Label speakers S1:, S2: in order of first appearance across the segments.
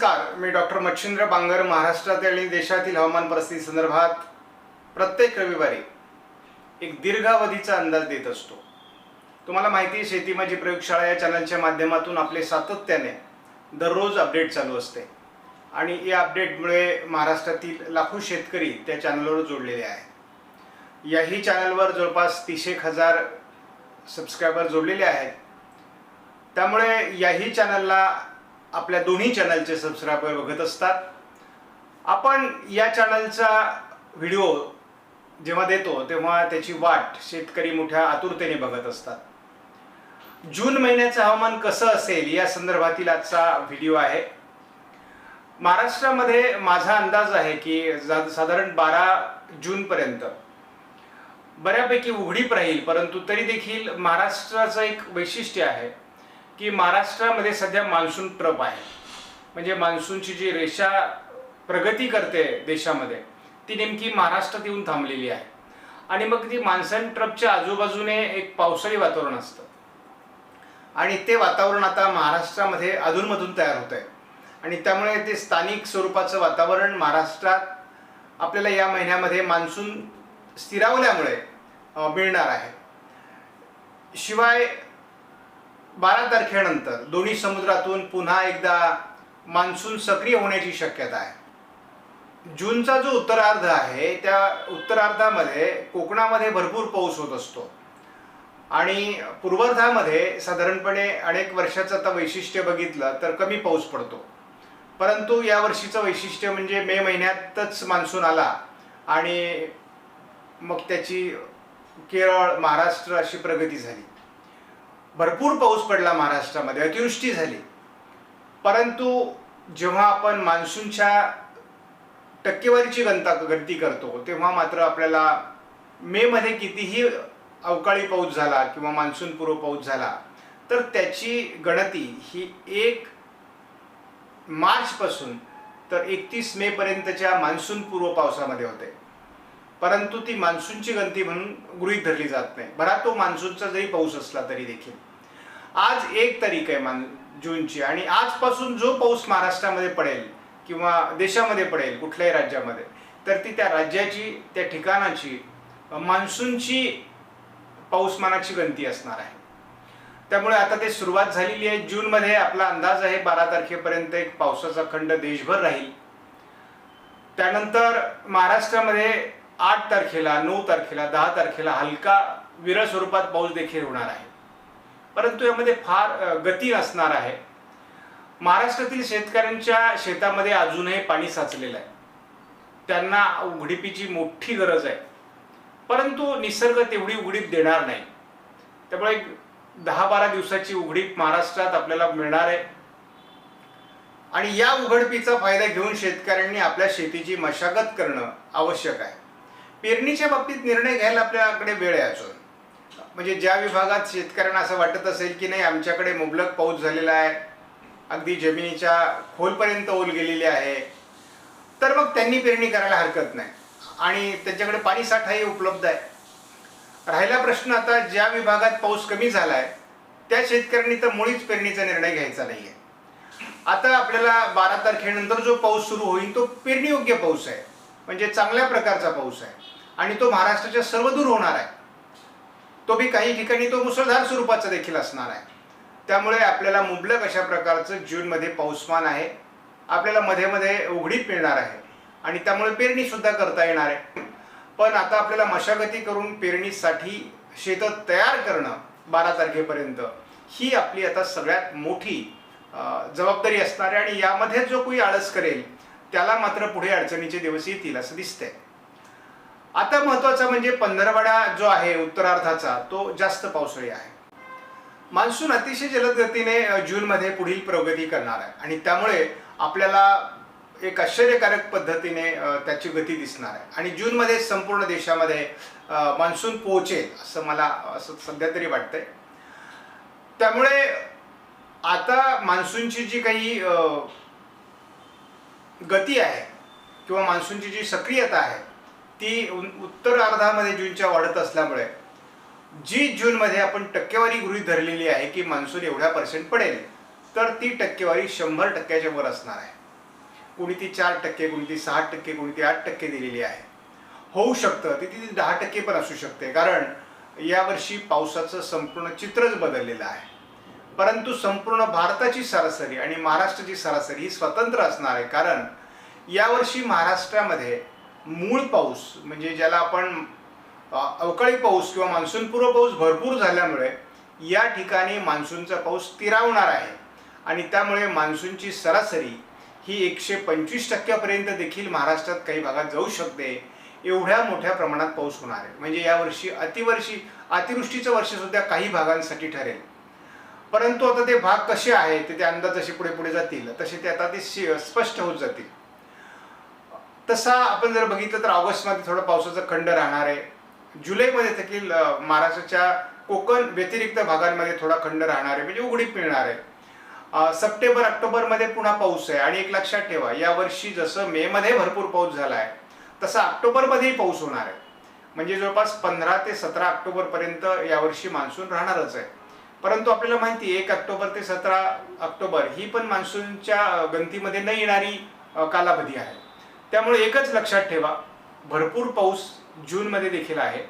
S1: नमस्कार मी डॉक्टर मच्छिंद्र बांगर महाराष्ट्रातील आणि देशातील हवामान परिस्थिती संदर्भात प्रत्येक रविवारी एक दीर्घावधीचा अंदाज देत असतो. तुम्हाला माहिती आहे शेती माझी प्रयोगशाळा या चॅनलच्या माध्यमातून आपले सातत्याने दररोज अपडेट चालू असते. आणि या अपडेटमुळे महाराष्ट्रातील लाखो शेतकरी त्या चॅनलवर जोडलेले आहेत. याही चॅनलवर जवळपास तीस हजार सबस्क्रायबर जोडलेले आहेत. त्यामुळे याही चॅनलला आपल्या दोन्ही चॅनलचे सबस्क्रायबर बघत असतात. आपण या चॅनलचा व्हिडिओ जेव्हा देतो तेव्हा त्याची वाट शेतकरी मोठ्या आतुरतेने बघत असतात. जून महिन्याचं हवामान कसं असेल या संदर्भातील आजचा व्हिडिओ आहे. महाराष्ट्रामध्ये माझा अंदाज आहे की जा- साधारण बारा जूनपर्यंत बऱ्यापैकी उघडीप राहील परंतु तरी देखील महाराष्ट्राचं एक वैशिष्ट्य आहे. की महाराष्ट्रामध्ये सध्या मान्सून ट्रप आहे. म्हणजे मान्सूनची जी रेषा प्रगती करते देशामध्ये ती नेमकी महाराष्ट्रात येऊन थांबलेली आहे. आणि मग ती मान्सून ट्रपच्या आजूबाजूने एक पावसाळी वातावरण असतं. आणि ते वातावरण आता महाराष्ट्रामध्ये अधूनमधून तयार होत आहे आणि त्यामुळे ते स्थानिक स्वरूपाचं वातावरण महाराष्ट्रात आपल्याला या महिन्यामध्ये मान्सून स्थिरावल्यामुळे मिळणार आहे. शिवाय बारा तारखेनंतर दोन्ही समुद्रातून पुन्हा एकदा मान्सून सक्रिय होण्याची शक्यता आहे. जूनचा जो उत्तरार्ध आहे त्या उत्तरार्धामध्ये कोकणामध्ये भरपूर पाऊस होत असतो. आणि पूर्वार्धामध्ये साधारणपणे अनेक वर्षाचं आता वैशिष्ट्य बघितलं तर कमी पाऊस पडतो. परंतु या वर्षीचं वैशिष्ट्य म्हणजे मे महिन्यातच मान्सून आला आणि मग त्याची केरळ महाराष्ट्र अशी प्रगती झाली. भरपूर पाऊस पडला महाराष्ट्रामध्ये अतिवृष्टी झाली. परंतु जेव्हा आपण मान्सूनच्या टक्केवारीची गणता गणती करतो तेव्हा मात्र आपल्याला मेमध्ये कितीही अवकाळी पाऊस झाला किंवा मान्सून पूर्व पाऊस झाला तर त्याची गणती ही एक मार्चपासून तर एकतीस मेपर्यंतच्या मान्सून पूर्व पावसामध्ये होते. परंतु ती मान्सूनची गणती म्हणून गृहीत धरली जात नाही. बरा तो मान्सूनचा जरी पाऊस असला तरी देखील. आज एक तारीख आहे मान जूनची. आणि आजपासून जो पाऊस महाराष्ट्रामध्ये पडेल किंवा देशामध्ये पडेल कुठल्याही राज्यामध्ये तर ती त्या राज्याची त्या ठिकाणाची मान्सूनची पाऊसमानाची गणती असणार आहे. त्यामुळे आता ते सुरुवात झालेली आहे. जूनमध्ये आपला अंदाज आहे बारा तारखेपर्यंत एक पावसाचा खंड देशभर राहील. त्यानंतर महाराष्ट्रामध्ये आठ तारखेला नऊ तारखेला दहा तारखेला हलका विरळ स्वरूपात पाऊस देखील होणार आहे. परंतु यामध्ये फार गती असणार आहे. महाराष्ट्रातील शेतकऱ्यांच्या शेतामध्ये अजूनही पाणी साचलेलं आहे. त्यांना उघडीपीची मोठी गरज आहे. परंतु निसर्ग तेवढी उघडीप देणार नाही. त्यामुळे एक दहा बारा दिवसाची उघडीप महाराष्ट्रात आपल्याला मिळणार आहे. आणि या उघडपीचा फायदा घेऊन शेतकऱ्यांनी आपल्या शेतीची मशागत करणं आवश्यक आहे. पेरणीच्या बाबतीत निर्णय घ्यायला आपल्याकडे वेळ आहे अजून. म्हणजे ज्या विभागात शेतकऱ्यांना असं वाटत असेल की नाही आमच्याकडे मुबलक पाऊस झालेला आहे. अगदी जमिनीच्या खोलपर्यंत ओल गेलेली आहे. तर मग त्यांनी पेरणी करायला हरकत नाही. आणि त्यांच्याकडे पाणी साठाही उपलब्ध आहे. राहिला प्रश्न आता ज्या विभागात पाऊस कमी झाला आहे त्या शेतकऱ्यांनी तर मुळीच पेरणीचा निर्णय घ्यायचा नाही आहे आता आपल्याला बारा तारखेनंतर जो पाऊस सुरू होईल तो पेरणीयोग्य पाऊस आहे. म्हणजे चांगल्या प्रकारचा पाऊस आहे. आणि तो महाराष्ट्राच्या सर्वदूर होणार आहे. तो बी काही ठिकाणी तो मुसळधार स्वरूपाचा देखील असणार आहे. त्यामुळे आपल्याला मुबलक अशा प्रकारचं जूनमध्ये पाऊसमान आहे. आपल्याला मध्ये मध्ये उघडीप मिळणार आहे. आणि त्यामुळे पेरणीसुद्धा करता येणार आहे. पण आता आपल्याला मशागती करून पेरणीसाठी शेतं तयार करणं बारा तारखेपर्यंत ही आपली आता सगळ्यात मोठी जबाबदारी असणार आहे. आणि यामध्ये जो कोणी आळस करेल त्याला मात्र पुढे अडचणीचे दिवस येतील असं दिसतंय. आता महत्त्वाचा म्हणजे पंधरवडा जो आहे उत्तरार्धाचा तो जास्त पावसाळी आहे. मान्सून अतिशय जलद गतीने जूनमध्ये पुढील प्रगती करणार आहे. आणि त्यामुळे आपल्याला एक आश्चर्यकारक पद्धतीने त्याची गती दिसणार आहे. आणि जूनमध्ये संपूर्ण देशामध्ये मान्सून पोहोचेल असं मला असं सध्या तरी वाटतंय. त्यामुळे आता मान्सूनची जी काही गती आहे किंवा मान्सूनची जी सक्रियता आहे ती उत्तर अर्धामध्ये जूनच्या वाढत असल्यामुळे जी जूनमध्ये आपण टक्केवारी गृहीत धरलेली आहे की मान्सून एवढ्या पर्सेंट पडेल तर ती टक्केवारी शंभर टक्क्याच्या वर असणार आहे. कोणी ती चार टक्के कोणी ती सहा टक्के कोणी ती आठ टक्के दिलेली आहे. होऊ शकतं ती ती दहा टक्के पण असू शकते कारण यावर्षी पावसाचं संपूर्ण चित्रच बदललेलं आहे. परंतु संपूर्ण भारताची सरासरी आणि महाराष्ट्राची सरासरी ही स्वतंत्र असणार आहे कारण यावर्षी महाराष्ट्रामध्ये मूळ पाऊस म्हणजे ज्याला आपण अवकाळी पाऊस किंवा मान्सूनपूर्व पाऊस भरपूर झाल्यामुळे या ठिकाणी मान्सूनचा पाऊस तिरावणार आहे. आणि त्यामुळे मान्सूनची सरासरी ही एकशे पंचवीस टक्क्यापर्यंत देखील महाराष्ट्रात काही भागात जाऊ शकते. एवढ्या मोठ्या प्रमाणात पाऊस होणार आहे. म्हणजे यावर्षी अतिवर्षी अतिवृष्टीचं वर्ष सुद्धा काही भागांसाठी ठरेल. परंतु आता ते भाग कसे आहेत ते ते अंदाज जसे पुढे पुढे जातील. तसे ते आता ते स्पष्ट होत जातील. तसा आपण जर बघितलं तर ऑगस्टमध्ये थोडं पावसाचा खंड राहणार आहे. जुलैमध्ये देखील महाराष्ट्राच्या कोकण व्यतिरिक्त भागांमध्ये थोडा खंड राहणार आहे म्हणजे उघडीप मिळणार आहे. सप्टेंबर ऑक्टोबरमध्ये पुन्हा पाऊस आहे आणि एक लक्षात ठेवा यावर्षी जसं मेमध्ये भरपूर पाऊस झाला आहे तसा ऑक्टोबरमध्येही पाऊस होणार आहे. म्हणजे जवळपास पंधरा ते सतरा ऑक्टोबरपर्यंत यावर्षी मान्सून राहणारच आहे. परंतु आपल्याला माहिती आहे एक ऑक्टोबर ते सतरा ऑक्टोबर ही पण मान्सूनच्या गंतीमध्ये गणतीमध्ये न येणारी कालावधी आहे. त्यामुळे एकच लक्षात ठेवा भरपूर पाऊस जूनमध्ये देखील आहे.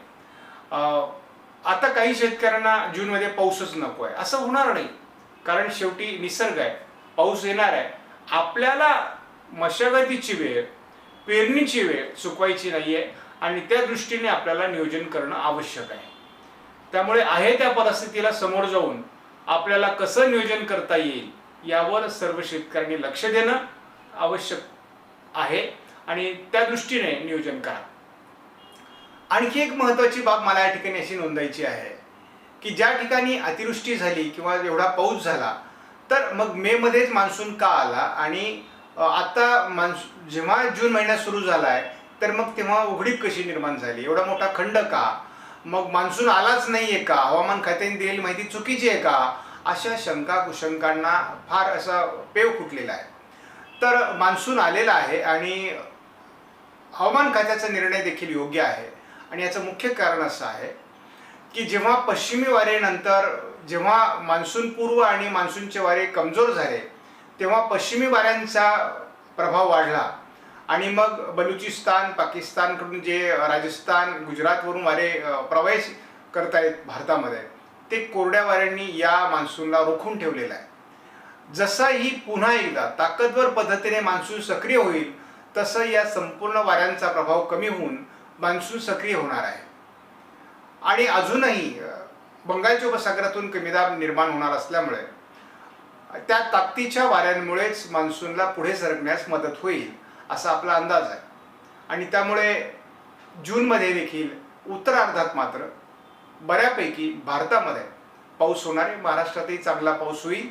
S1: आता काही शेतकऱ्यांना जूनमध्ये पाऊसच नको आहे. असं होणार नाही. कारण शेवटी निसर्ग आहे. पाऊस येणार आहे. आपल्याला मशागतीची वेळ पेरणीची वेळ चुकवायची नाही आहे आणि त्या दृष्टीने आपल्याला नियोजन करणं आवश्यक आहे. त्यामुळे आहे त्या परिस्थितीला समोर जाऊन आपल्याला कसं नियोजन करता येईल यावर सर्व शेतकऱ्यांनी लक्ष देणं आवश्यक आहे. आणि त्या दृष्टीने नियोजन करा. आणखी एक महत्त्वाची बाब मला या ठिकाणी अशी नोंदायची आहे की ज्या ठिकाणी अतिवृष्टी झाली किंवा एवढा पाऊस झाला तर मग मेमध्येच मान्सून का आला आणि आता मान्सून जेव्हा जून महिना सुरू झाला आहे तर मग तेव्हा उघडीप कशी निर्माण झाली? एवढा मोठा खंड का? मग मान्सून आलाच नाही आहे का? हवामान खात्याने दिलेली माहिती चुकीची आहे का? अशा शंका कुशंकांना फार असा पेव फुटलेला आहे. तर मान्सून आलेला आहे आणि हवामान खात्याचा निर्णय देखील योग्य आहे. आणि याचं मुख्य कारण असं आहे की जेव्हा पश्चिमी वारेनंतर जेव्हा मान्सून पूर्व आणि मान्सूनचे वारे कमजोर झाले तेव्हा पश्चिमी वाऱ्यांचा प्रभाव वाढला. आणि मग बलुचिस्तान पाकिस्तानकडून जे राजस्थान गुजरातवरून वारे प्रवेश प्रवेश करतायत भारतामध्ये ते कोरड्या वाऱ्यांनी या मान्सूनला रोखून ठेवलेलं आहे. जसाही पुन्हा एकदा ताकदवर पद्धतीने मान्सून सक्रिय होईल तसं या संपूर्ण वाऱ्यांचा प्रभाव कमी होऊन मान्सून सक्रिय होणार आहे. आणि अजूनही बंगालच्या उपसागरातून कमी दाब निर्माण होणार असल्यामुळे त्या ताकदीच्या वाऱ्यांमुळेच मान्सूनला पुढे सरकण्यास मदत होईल असा आपला अंदाज आहे. आणि त्यामुळे जूनमध्ये देखील उत्तरार्धात मात्र बऱ्यापैकी भारतामध्ये पाऊस होणार आहे. महाराष्ट्रातही चांगला पाऊस होईल.